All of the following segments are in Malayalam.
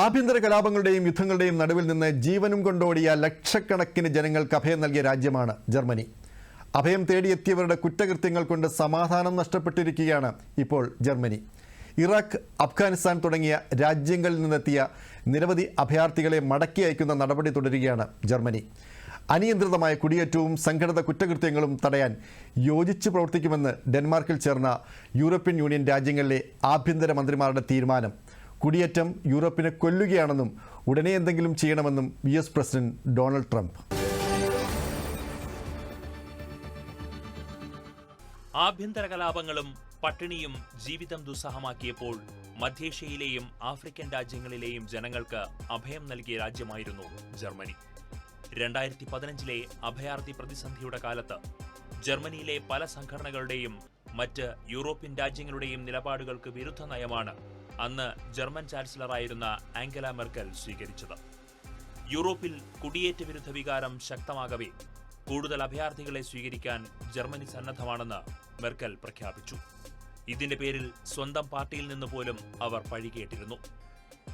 ആഭ്യന്തര കലാപങ്ങളുടെയും യുദ്ധങ്ങളുടെയും നടുവിൽ നിന്ന് ജീവനും കൊണ്ടോടിയ ലക്ഷക്കണക്കിന് ജനങ്ങൾക്ക് അഭയം നൽകിയ രാജ്യമാണ് ജർമ്മനി. അഭയം തേടിയെത്തിയവരുടെ കുറ്റകൃത്യങ്ങൾ കൊണ്ട് സമാധാനം നഷ്ടപ്പെട്ടിരിക്കുകയാണ് ഇപ്പോൾ ജർമ്മനി. ഇറാഖ് അഫ്ഗാനിസ്ഥാൻ തുടങ്ങിയ രാജ്യങ്ങളിൽ നിന്നെത്തിയ നിരവധി അഭയാർത്ഥികളെ മടക്കി അയക്കുന്ന നടപടി തുടരുകയാണ് ജർമ്മനി. അനിയന്ത്രിതമായ കുടിയേറ്റവും സംഘടിത കുറ്റകൃത്യങ്ങളും തടയാൻ യോജിച്ച് പ്രവർത്തിക്കുമെന്ന് ഡെൻമാർക്കിൽ ചേർന്ന യൂറോപ്യൻ യൂണിയൻ രാജ്യങ്ങളിലെ ആഭ്യന്തര മന്ത്രിമാരുടെ തീരുമാനം. കുടിയേറ്റം യൂറോപ്പിനെ കൊല്ലുകയാണെന്നും ഉടനെ എന്തെങ്കിലും ചെയ്യണമെന്നും U S president Donald Trump. ആഭ്യന്തര കലാപങ്ങളും പട്ടിണിയും ജീവിതം ദുസ്സഹമാക്കിയപ്പോൾ മധ്യേഷ്യയിലെയും ആഫ്രിക്കൻ രാജ്യങ്ങളിലെയും ജനങ്ങൾക്ക് അഭയം നൽകിയ രാജ്യമായിരുന്നു ജർമ്മനി. രണ്ടായിരത്തി പതിനഞ്ചിലെ അഭയാർത്ഥി പ്രതിസന്ധിയുടെ കാലത്ത് ജർമ്മനിയിലെ പല സംഘടനകളുടെയും മറ്റ് യൂറോപ്യൻ രാജ്യങ്ങളുടെയും നിലപാടുകൾക്ക് വിരുദ്ധ നയമാണ് അന്ന് ജർമ്മൻ ചാൻസലറായിരുന്ന ആംഗല മെർക്കൽ സ്വീകരിച്ചത്. യൂറോപ്പിൽ കുടിയേറ്റ വിരുദ്ധ വികാരം ശക്തമാകവേ കൂടുതൽ അഭയാർത്ഥികളെ സ്വീകരിക്കാൻ ജർമ്മനി സന്നദ്ധമാണെന്ന് മെർക്കൽ പ്രഖ്യാപിച്ചു. ഇതിന്റെ പേരിൽ സ്വന്തം പാർട്ടിയിൽ നിന്ന് പോലും അവർ പഴികേട്ടിരുന്നു.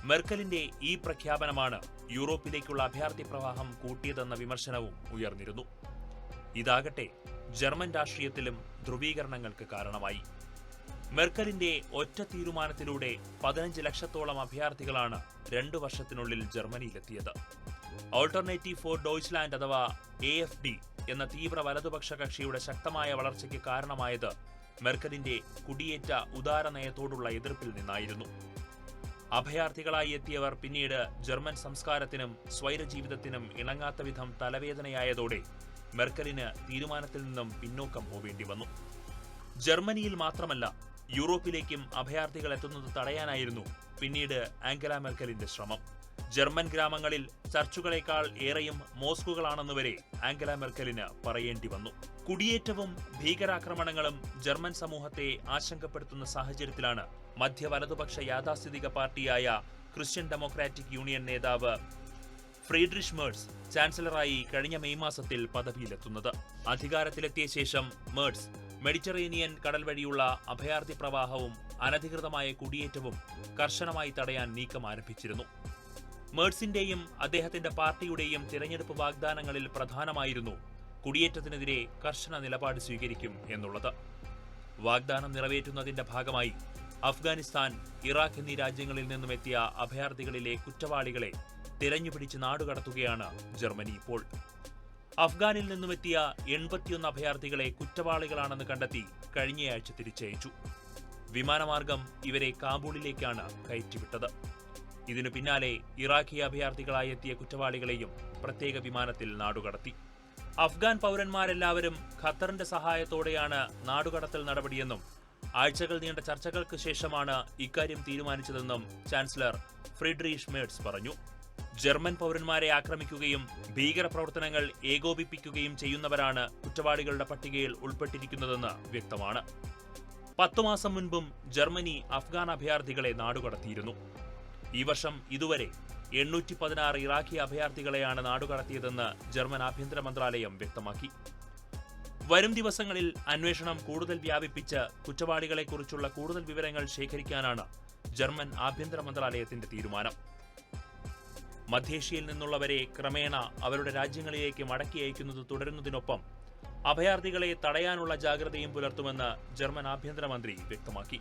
മെർക്കലിന്റെ ഈ പ്രഖ്യാപനമാണ് യൂറോപ്പിലേക്കുള്ള അഭയാർത്ഥി പ്രവാഹം കൂട്ടിയതെന്ന വിമർശനവും ഉയർന്നിരുന്നു. ഇതാകട്ടെ ജർമ്മൻ രാഷ്ട്രീയത്തിലും ധ്രുവീകരണങ്ങൾക്ക് കാരണമായി. മെർക്കലിന്റെ ഒറ്റ തീരുമാനത്തിലൂടെ പതിനഞ്ച് ലക്ഷത്തോളം അഭയാർത്ഥികളാണ് രണ്ടു വർഷത്തിനുള്ളിൽ ജർമ്മനിയിലെത്തിയത്. ഓൾട്ടർനേറ്റീവ് ഫോർ ഡോയ്ച്ച്ലാൻഡ് അഥവാ എ എഫ് ഡി എന്ന തീവ്ര വലതുപക്ഷ കക്ഷിയുടെ ശക്തമായ വളർച്ചയ്ക്ക് കാരണമായത് മെർക്കലിന്റെ കുടിയേറ്റ ഉദാര നയത്തോടുള്ള എതിർപ്പിൽ നിന്നായിരുന്നു. അഭയാർത്ഥികളായി എത്തിയവർ പിന്നീട് ജർമ്മൻ സംസ്കാരത്തിനും സ്വൈരജീവിതത്തിനും ഇണങ്ങാത്ത വിധം തലവേദനയായതോടെ മെർക്കലിന് തീരുമാനത്തിൽ നിന്നും പിന്നോക്കം പോവേണ്ടി വന്നു. ജർമ്മനിയിൽ മാത്രമല്ല യൂറോപ്പിലേക്കും അഭയാർത്ഥികൾ എത്തുന്നത് തടയാനായിരുന്നു പിന്നീട് ആംഗല മെർക്കലിന്റെ ശ്രമം. ജർമ്മൻ ഗ്രാമങ്ങളിൽ ചർച്ചുകളേക്കാൾ ഏറെയും മോസ്കുകളാണെന്ന് വരെ ആംഗല മെർക്കലിന് പറയേണ്ടി വന്നു. കുടിയേറ്റവും ഭീകരാക്രമണങ്ങളും ജർമ്മൻ സമൂഹത്തെ ആശങ്കപ്പെടുത്തുന്ന സാഹചര്യത്തിലാണ് മധ്യ വലതുപക്ഷ യാഥാസ്ഥിതിക പാർട്ടിയായ ക്രിസ്ത്യൻ ഡെമോക്രാറ്റിക് യൂണിയൻ നേതാവ് ഫ്രീഡ്രിഷ് മേഴ്സ് ചാൻസലറായി കഴിഞ്ഞ മെയ് മാസത്തിൽ പദവിയിലെത്തുന്നത്. അധികാരത്തിലെത്തിയ ശേഷം മേഴ്സ് മെഡിറ്ററേനിയൻ കടൽ വഴിയുള്ള അഭയാർത്ഥി പ്രവാഹവും അനധികൃതമായ കുടിയേറ്റവും കർശനമായി തടയാൻ നീക്കം ആരംഭിച്ചിരുന്നു. മേഴ്സിന്റെയും അദ്ദേഹത്തിന്റെ പാർട്ടിയുടെയും തിരഞ്ഞെടുപ്പ് വാഗ്ദാനങ്ങളിൽ പ്രധാനമായിരുന്നു കുടിയേറ്റത്തിനെതിരെ കർശന നിലപാട് സ്വീകരിക്കും എന്നുള്ളത്. വാഗ്ദാനം നിറവേറ്റുന്നതിന്റെ ഭാഗമായി അഫ്ഗാനിസ്ഥാൻ ഇറാഖ് എന്നീ രാജ്യങ്ങളിൽ നിന്നും എത്തിയ അഭയാർത്ഥികളിലെ കുറ്റവാളികളെ തിരഞ്ഞുപിടിച്ച് നാടുകടത്തുകയാണ് ജർമ്മനി ഇപ്പോൾ. അഫ്ഗാനിൽ നിന്നുമെത്തിയ എൺപത്തിയൊന്ന് അഭയാർത്ഥികളെ കുറ്റവാളികളാണെന്ന് കണ്ടെത്തി കഴിഞ്ഞയാഴ്ച തിരിച്ചയച്ചു. വിമാനമാർഗം ഇവരെ കാബൂളിലേക്കാണ് കയറ്റിവിട്ടത്. ഇതിനു പിന്നാലെ ഇറാഖി അഭയാർത്ഥികളായി എത്തിയ കുറ്റവാളികളെയും പ്രത്യേക വിമാനത്തിൽ നാടുകടത്തി. അഫ്ഗാൻ പൗരന്മാരെല്ലാവരും ഖത്തറിന്റെ സഹായത്തോടെയാണ് നാടുകടത്തൽ നടപടിയെന്നും ആഴ്ചകൾ നീണ്ട ചർച്ചകൾക്ക് ശേഷമാണ് ഇക്കാര്യം തീരുമാനിച്ചതെന്നും ചാൻസലർ ഫ്രിഡ്രീഷ് മേഡ്സ് പറഞ്ഞു. ജർമ്മൻ പൗരന്മാരെ ആക്രമിക്കുകയും ഭീകരപ്രവർത്തനങ്ങൾ ഏകോപിപ്പിക്കുകയും ചെയ്യുന്നവരാണ് കുറ്റവാളികളുടെ പട്ടികയിൽ ഉൾപ്പെട്ടിരിക്കുന്നതെന്ന് വ്യക്തമാണ്. പത്തു മാസം മുൻപും ജർമ്മനി അഫ്ഗാൻ അഭയാർത്ഥികളെ നാടുകടത്തിയിരുന്നു. ഈ വർഷം ഇതുവരെ എണ്ണൂറ്റി പതിനാറ് ഇറാഖി അഭയാർത്ഥികളെയാണ് നാടുകടത്തിയതെന്ന് ജർമ്മൻ ആഭ്യന്തര മന്ത്രാലയം വ്യക്തമാക്കി. വരും ദിവസങ്ങളിൽ അന്വേഷണം കൂടുതൽ വ്യാപിപ്പിച്ച് കുറ്റവാളികളെക്കുറിച്ചുള്ള കൂടുതൽ വിവരങ്ങൾ ശേഖരിക്കാനാണ് ജർമ്മൻ ആഭ്യന്തര മന്ത്രാലയത്തിന്റെ തീരുമാനം. മധ്യേഷ്യയിൽ നിന്നുള്ളവരെ ക്രമേണ അവരുടെ രാജ്യങ്ങളിലേക്ക് മടക്കി അയക്കുന്നത് തുടരുന്നതിനൊപ്പം അഭയാർത്ഥികളെ തടയാനുള്ള ജാഗ്രതയും പുലർത്തുമെന്ന് ജർമ്മൻ ആഭ്യന്തരമന്ത്രി വ്യക്തമാക്കി.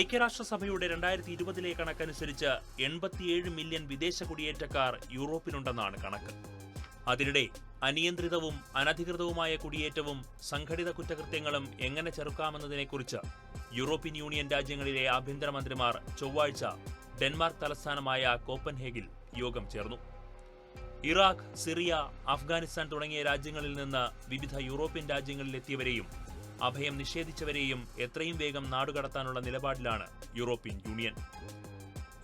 ഐക്യരാഷ്ട്രസഭയുടെ രണ്ടായിരത്തി ഇരുപതിലെ കണക്കനുസരിച്ച് എൺപത്തിയേഴ് മില്യൺ വിദേശ കുടിയേറ്റക്കാർ യൂറോപ്പിനുണ്ടെന്നാണ് കണക്ക്. അതിനിടെ അനിയന്ത്രിതവും അനധികൃതവുമായ കുടിയേറ്റവും സംഘടിത കുറ്റകൃത്യങ്ങളും എങ്ങനെ ചെറുക്കാമെന്നതിനെക്കുറിച്ച് യൂറോപ്യൻ യൂണിയൻ രാജ്യങ്ങളിലെ ആഭ്യന്തരമന്ത്രിമാർ ചൊവ്വാഴ്ച ഡെൻമാർക്ക് തലസ്ഥാനമായ കോപ്പൻഹേഗിൽ യോഗം ചേർന്നു. ഇറാഖ് സിറിയ അഫ്ഗാനിസ്ഥാൻ തുടങ്ങിയ രാജ്യങ്ങളിൽ നിന്ന് വിവിധ യൂറോപ്യൻ രാജ്യങ്ങളിലെത്തിയവരെയും അഭയം നിഷേധിച്ചവരെയും എത്രയും വേഗം നാടുകടത്താനുള്ള നിലപാടിലാണ് യൂറോപ്യൻ യൂണിയൻ.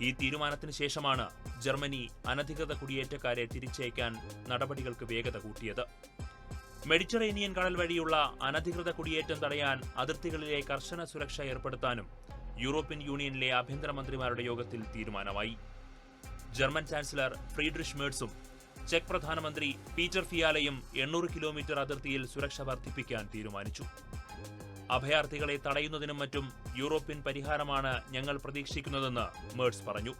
ഈ തീരുമാനത്തിന് ശേഷമാണ് ജർമ്മനി അനധികൃത കുടിയേറ്റക്കാരെ തിരിച്ചയക്കാൻ നടപടികൾക്ക് വേഗത കൂട്ടിയത്. മെഡിറ്ററേനിയൻ കടൽ വഴിയുള്ള അനധികൃത കുടിയേറ്റം തടയാൻ അതിർത്തികളിലെ കർശന സുരക്ഷ ഏർപ്പെടുത്താനും യൂറോപ്യൻ യൂണിയനിലെ ആഭ്യന്തരമന്ത്രിമാരുടെ യോഗത്തിൽ തീരുമാനമായി. ജർമ്മൻ ചാൻസലർ ഫ്രീഡ്രിഷ് മേഴ്സും ചെക്ക് പ്രധാനമന്ത്രി പീറ്റർ ഫിയാലയും എണ്ണൂറ് കിലോമീറ്റർ അതിർത്തിയിൽ സുരക്ഷ വർദ്ധിപ്പിക്കാൻ തീരുമാനിച്ചു. അഭയാർത്ഥികളെ തടയുന്നതിനും മറ്റും യൂറോപ്യൻ പരിഹാരമാണ് ഞങ്ങൾ പ്രതീക്ഷിക്കുന്നതെന്ന് മേഴ്സ് പറഞ്ഞു.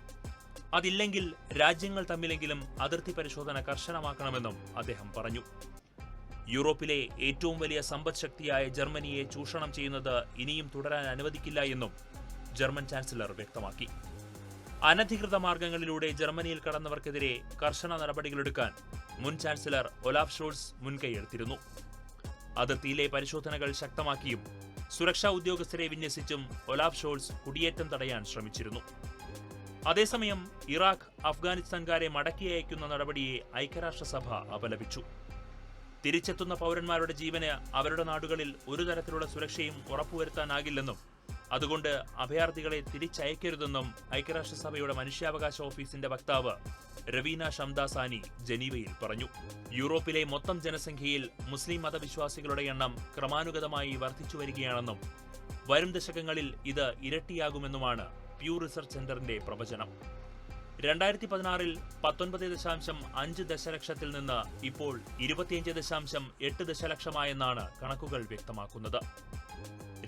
അതില്ലെങ്കിൽ രാജ്യങ്ങൾ തമ്മിലെങ്കിലും അതിർത്തി പരിശോധന കർശനമാക്കണമെന്നും അദ്ദേഹം പറഞ്ഞു. യൂറോപ്പിലെ ഏറ്റവും വലിയ സമ്പദ്ശക്തിയായ ജർമ്മനിയെ ചൂഷണം ചെയ്യുന്നത് ഇനിയും തുടരാൻ അനുവദിക്കില്ല എന്നും ജർമ്മൻ ചാൻസലർ വ്യക്തമാക്കി. അനധികൃത മാർഗങ്ങളിലൂടെ ജർമ്മനിയിൽ കടന്നവർക്കെതിരെ കർശന നടപടികളെടുക്കാൻ മുൻ ചാൻസലർ ഒലാഫ് ഷോൾസ് മുൻകൈയെടുത്തിരുന്നു. അതിർത്തിയിലെ പരിശോധനകൾ ശക്തമാക്കിയും സുരക്ഷാ ഉദ്യോഗസ്ഥരെ വിന്യസിച്ചും ഒലാഫ് ഷോൾസ് കുടിയേറ്റം തടയാൻ ശ്രമിച്ചിരുന്നു. അതേസമയം ഇറാഖ് അഫ്ഗാനിസ്ഥാൻകാരെ മടക്കി അയക്കുന്ന നടപടിയെ ഐക്യരാഷ്ട്രസഭ അപലപിച്ചു. തിരിച്ചെത്തുന്ന പൗരന്മാരുടെ ജീവന് അവരുടെ നാടുകളിൽ ഒരു തരത്തിലുള്ള സുരക്ഷയും ഉറപ്പുവരുത്താനാകില്ലെന്നും അതുകൊണ്ട് അഭയാർത്ഥികളെ തിരിച്ചയക്കരുതെന്നും ഐക്യരാഷ്ട്രസഭയുടെ മനുഷ്യാവകാശ ഓഫീസിന്റെ വക്താവ് രവീന ഷംദാസാനി ജനീവയിൽ പറഞ്ഞു. യൂറോപ്പിലെ മൊത്തം ജനസംഖ്യയിൽ മുസ്ലിം മതവിശ്വാസികളുടെ എണ്ണം ക്രമാനുഗതമായി വർദ്ധിച്ചു വരികയാണെന്നും വരും ദശകങ്ങളിൽ ഇത് ഇരട്ടിയാകുമെന്നുമാണ് പ്യൂ റിസർച്ച് സെന്ററിന്റെ പ്രവചനം. രണ്ടായിരത്തി പതിനാറിൽ പത്തൊൻപത് ദശാംശം അഞ്ച് ദശലക്ഷത്തിൽ നിന്ന് ഇപ്പോൾ ഇരുപത്തിയഞ്ച് ദശാംശം എട്ട് ദശലക്ഷമായെന്നാണ് കണക്കുകൾ വ്യക്തമാക്കുന്നത്.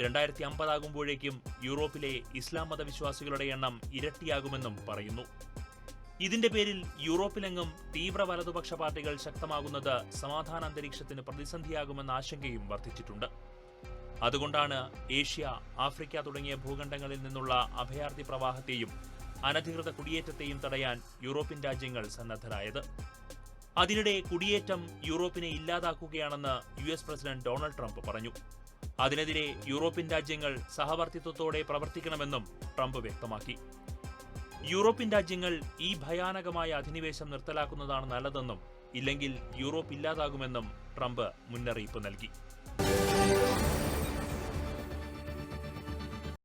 രണ്ടായിരത്തി അമ്പതാകുമ്പോഴേക്കും യൂറോപ്പിലെ ഇസ്ലാം മതവിശ്വാസികളുടെ എണ്ണം ഇരട്ടിയാകുമെന്നും പറയുന്നു. ഇതിന്റെ പേരിൽ യൂറോപ്പിലെങ്ങും തീവ്ര വലതുപക്ഷ പാർട്ടികൾ ശക്തമാകുന്നത് സമാധാന അന്തരീക്ഷത്തിന് പ്രതിസന്ധിയാകുമെന്ന ആശങ്കയും വർദ്ധിച്ചിട്ടുണ്ട്. അതുകൊണ്ടാണ് ഏഷ്യ ആഫ്രിക്ക തുടങ്ങിയ ഭൂഖണ്ഡങ്ങളിൽ നിന്നുള്ള അഭയാർത്ഥി പ്രവാഹത്തെയും അനധികൃത കുടിയേറ്റത്തെയും തടയാൻ യൂറോപ്യൻ രാജ്യങ്ങൾ സന്നദ്ധരായത്. അതിനിടെ കുടിയേറ്റം യൂറോപ്പിനെ ഇല്ലാതാക്കുകയാണെന്ന് യു പ്രസിഡന്റ് ഡൊണാൾഡ് ട്രംപ് പറഞ്ഞു. അതിനെതിരെ യൂറോപ്യൻ രാജ്യങ്ങൾ സഹവർത്തിത്വത്തോടെ പ്രവർത്തിക്കണമെന്നും ട്രംപ് വ്യക്തമാക്കി. യൂറോപ്യൻ രാജ്യങ്ങൾ ഈ ഭയാനകമായ അധിനിവേശം നിർത്തലാക്കുന്നതാണ് നല്ലതെന്നും ഇല്ലെങ്കിൽ യൂറോപ്പ് ഇല്ലാതാകുമെന്നും ട്രംപ് മുന്നറിയിപ്പ് നൽകി.